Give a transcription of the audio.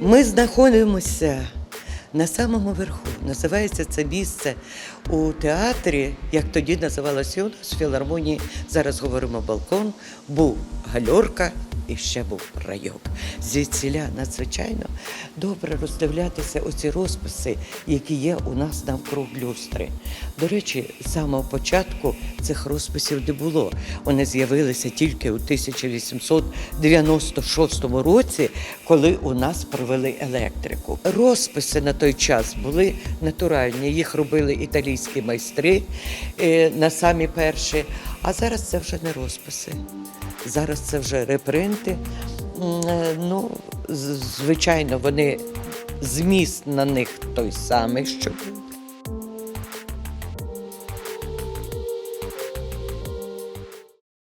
Ми знаходимося на самому верху. Називається це місце у театрі, як тоді називалося у нас філармонії. Зараз говоримо балкон, був гальорка і ще був райок. Звідсіля надзвичайно добре роздивлятися оці розписи, які є у нас навкруг люстри. До речі, з самого початку цих розписів не було. Вони з'явилися тільки у 1896 році, коли у нас провели електрику. Розписи на той час були натуральні. Їх робили італійські майстри е, на самі перші. А зараз це вже не розписи. Зараз це вже репринти. Е, Ну, звичайно, вони зміст на них той самий, що.